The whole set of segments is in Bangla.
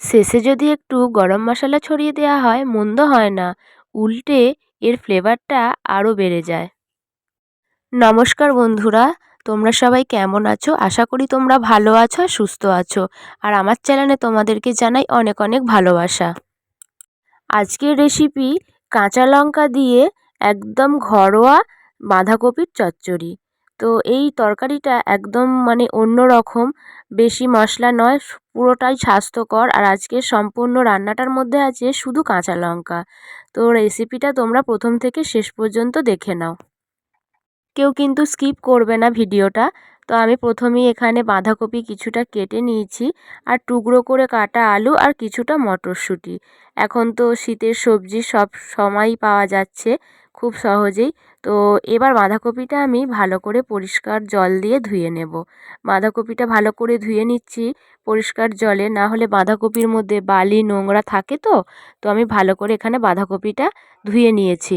শেষে যদি একটু গরম মশলা ছড়িয়ে দেওয়া হয়, মন্দ হয় না। উল্টে এর ফ্লেভারটা আরও বেড়ে যায়। নমস্কার বন্ধুরা, তোমরা সবাই কেমন আছো? আশা করি তোমরা ভালো আছো সুস্থ আছো। আর আমার চ্যানেলে তোমাদেরকে জানাই অনেক অনেক ভালোবাসা। আজকের রেসিপি কাঁচা লঙ্কা দিয়ে একদম ঘরোয়া বাঁধাকপির চচ্চড়ি। তো এই তরকারিটা একদম মানে অন্য রকম, বেশি মশলা নয় পুরোটাই স্বাস্থ্যকর। আর আজকে সম্পূর্ণ রান্নাটার মধ্যে আছে শুধু কাঁচা লঙ্কা। তো রেসিপিটা তোমরা প্রথম থেকে শেষ পর্যন্ত দেখে নাও। কেউ কিন্তু স্কিপ করবে না ভিডিওটা। তো আমি প্রথমেই এখানে বাঁধাকপি কিছুটা কেটে নিয়েছি, আর টুকরো করে কাটা আলু আর কিছুটা মটরশুঁটি। এখন তো শীতের সবজি সব সময়ই পাওয়া যাচ্ছে। খুব সহজেই। তো এবার বাঁধাকপিটা আমি ভালো করে পরিষ্কার জল দিয়ে ধুয়ে নেব। বাঁধাকপিটা ভালো করে ধুয়ে নিচ্ছি পরিষ্কার জলে। না হলে বাঁধাকপির মধ্যে বালি, নোংরা থাকে তো? তো আমি ভালো করে এখানে বাঁধাকপিটা ধুয়ে নিয়েছি।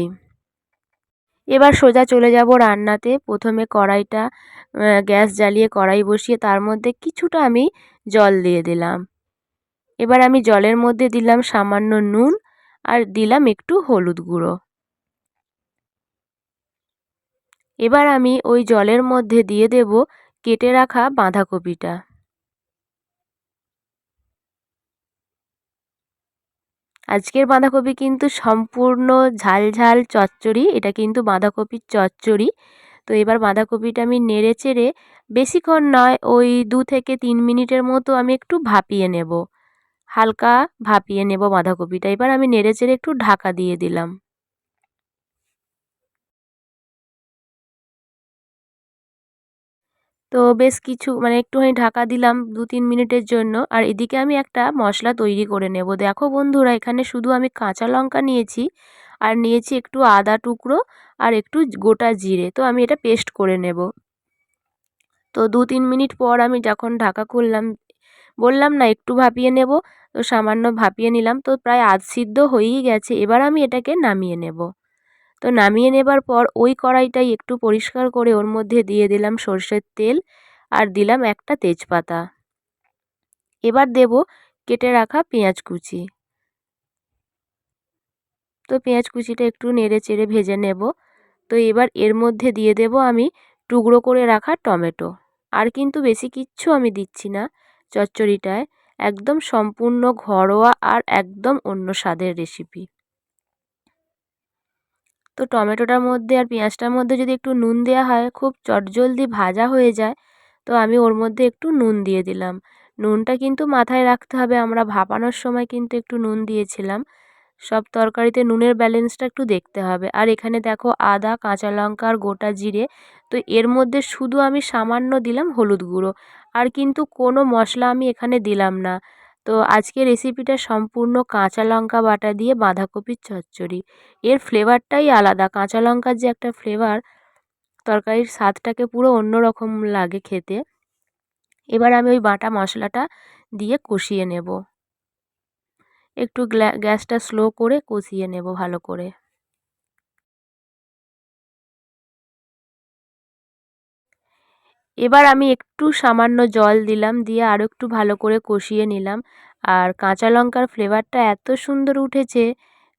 এবার সোজা চলে যাব রান্নাতে। প্রথমে কড়াইটা গ্যাস জ্বালিয়ে কড়াই বসিয়ে তার মধ্যে কিছুটা আমি জল দিয়ে দিলাম। এবার আমি জলের মধ্যে দিলাম সামান্য নুন আর দিলাম একটু হলুদ গুঁড়ো। এবার আমি ওই জলের মধ্যে দিয়ে দেব কেটে রাখা বাঁধাকপিটা। আজকের বাঁধাকপি কিন্তু সম্পূর্ণ ঝাল ঝাল চচ্চড়ি, এটা কিন্তু বাঁধাকপির চচ্চড়ি। তো এবার বাঁধাকপিটা আমি নেড়ে চেড়ে, বেশিক্ষণ নয়, ওই দু থেকে তিন মিনিটের মতো আমি একটু ভাপিয়ে নেব। হালকা ভাপিয়ে নেব বাঁধাকপিটা। এবার আমি নেড়ে চেড়ে একটু ঢাকা দিয়ে দিলাম। তো বেশ কিছু মানে একটুখানি ঢাকা দিলাম দু তিন মিনিটের জন্য। আর এদিকে আমি একটা মশলা তৈরি করে নেব। দেখো বন্ধুরা, এখানে শুধু আমি কাঁচা লঙ্কা নিয়েছি, আর নিয়েছি একটু আদা টুকরো আর একটু গোটা জিরে। তো আমি এটা পেস্ট করে নেব। তো দু তিন মিনিট পর আমি যখন ঢাকা খুললাম, বললাম না একটু ভাপিয়ে নেব, তো সামান্য ভাপিয়ে নিলাম। তো প্রায় আধ সিদ্ধ হয়েই গেছে। এবার আমি এটাকে নামিয়ে নেব। তো নামিয়ে নেবার পর ওই কড়াইটাই একটু পরিষ্কার করে ওর মধ্যে দিয়ে দিলাম সর্ষের তেল আর দিলাম একটা তেজপাতা। এবার দেব কেটে রাখা পেঁয়াজ কুচি। তো পেঁয়াজ কুচিটা একটু নেড়ে চেড়ে ভেজে নেব। তো এবার এর মধ্যে দিয়ে দেব আমি টুকরো করে রাখা টমেটো। আর কিন্তু বেশি কিচ্ছু আমি দিচ্ছি না চচ্চড়িটায়। একদম সম্পূর্ণ ঘরোয়া আর একদম অন্য স্বাদের রেসিপি তো টমেটোটার মধ্যে আর পেঁয়াজটার মধ্যে যদি একটু নুন দেওয়া হয়, খুব চটজলদি ভাজা হয়ে যায়, তো আমি ওর মধ্যে একটু নুন দিয়ে দিলাম। নুনটা কিন্তু মাথায় রাখতে হবে, আমরা ভাপানোর সময় কিন্তু একটু নুন দিয়েছিলাম। সব তরকারিতে নুনের ব্যালেন্সটা একটু দেখতে হবে। আর এখানে দেখো আদা, কাঁচা লঙ্কা আর গোটা জিরে, তো এর মধ্যে শুধু আমি সামান্য দিলাম হলুদ গুঁড়ো। আর কিন্তু কোনো মশলা আমি এখানে দিলাম না। তো আজকে রেসিপিটা সম্পূর্ণ কাঁচা লঙ্কা বাটা দিয়ে বাঁধাকপির চচ্চড়ি। এর ফ্লেভারটাই আলাদা। কাঁচা লঙ্কার যে একটা ফ্লেভার তরকারির স্বাদটাকে পুরো অন্য রকম লাগে খেতে। এবার আমি ওই বাটা মশলাটা দিয়ে কষিয়ে নেব। একটু গ্যাসটা স্লো করে কষিয়ে নেব ভালো করে। এবার আমি একটু সামান্য জল দিলাম, দিয়ে আরও একটু ভালো করে কষিয়ে নিলাম। আর কাঁচা লঙ্কার ফ্লেভারটা এত সুন্দর উঠেছে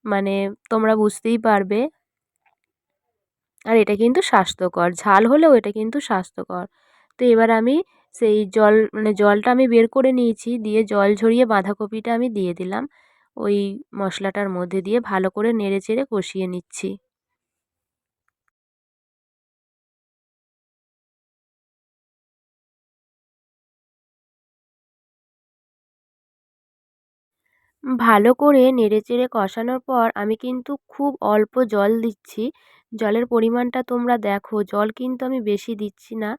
মানে তোমরা বুঝতেই পারবে। আর এটা কিন্তু স্বাস্থ্যকর, ঝাল হলেও এটা কিন্তু স্বাস্থ্যকর। তো এবার আমি সেই জল মানে জলটা আমি বের করে নিয়েছি, দিয়ে জল ঝরিয়ে বাঁধাকপিটা আমি দিয়ে দিলাম। ওই মশলাটার মধ্যে দিয়ে ভালো করে নেড়ে চেড়ে কষিয়ে নিচ্ছি। ভালো করে নেড়েচেড়ে কষানোর পর আমি কিন্তু খুব অল্প জল দিচ্ছি। জলের পরিমাণটা তোমরা দেখো, জল কিন্তু আমি বেশি দিচ্ছি না।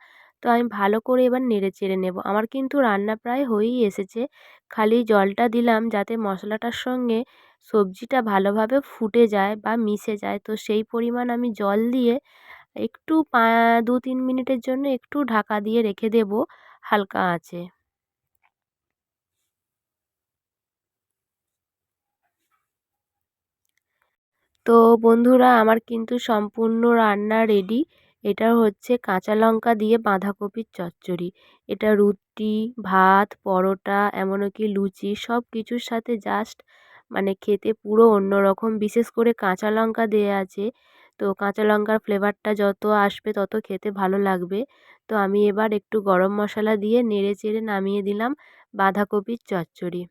তো আমি ভালো করে এবার নেড়ে চেড়ে নেব। আমার কিন্তু রান্না প্রায় হয়েই এসেছে। খালি জলটা দিলাম যাতে মশলাটার সঙ্গে সবজিটা ভালোভাবে ফুটে যায় বা মিশে যায়। তো সেই পরিমাণ আমি জল দিয়ে একটু পা দু তিন মিনিটের জন্য একটু ঢাকা দিয়ে রেখে দেব। হালকা আঁচে। তো বন্ধুরা, আমার কিন্তু সম্পূর্ণ রান্না রেডি এটা হচ্ছে কাঁচা লঙ্কা দিয়ে বাঁধাকপির চচ্চড়ি। এটা রুটি, ভাত, পরোটা, এমনকি লুচি সব কিছুর সাথে জাস্ট মানে খেতে পুরো অন্য রকম বিশেষ করে কাঁচা লঙ্কা দেওয়া আছে, তো কাঁচা লঙ্কার ফ্লেভারটা যত আসবে তত খেতে ভালো লাগবে। তো আমি এবার একটু গরম মশলা দিয়ে নেড়ে চেড়ে নামিয়ে দিলাম বাঁধাকপির চচ্চড়ি।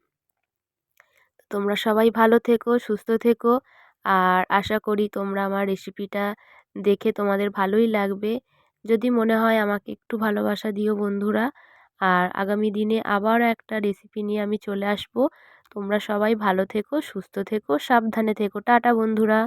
তোমরা সবাই ভালো থেকো, সুস্থ থেকো। আর আশা করি তোমরা আমার রেসিপিটা দেখে তোমাদের ভালোই লাগবে। যদি মনে হয় আমাকে একটু ভালোবাসা দিও বন্ধুরা। আর আগামী দিনে আবার একটা রেসিপি নিয়ে আমি চলে আসব। তোমরা সবাই ভালো থেকো, সুস্থ থেকো, সাবধানে থেকো। টাটা বন্ধুরা।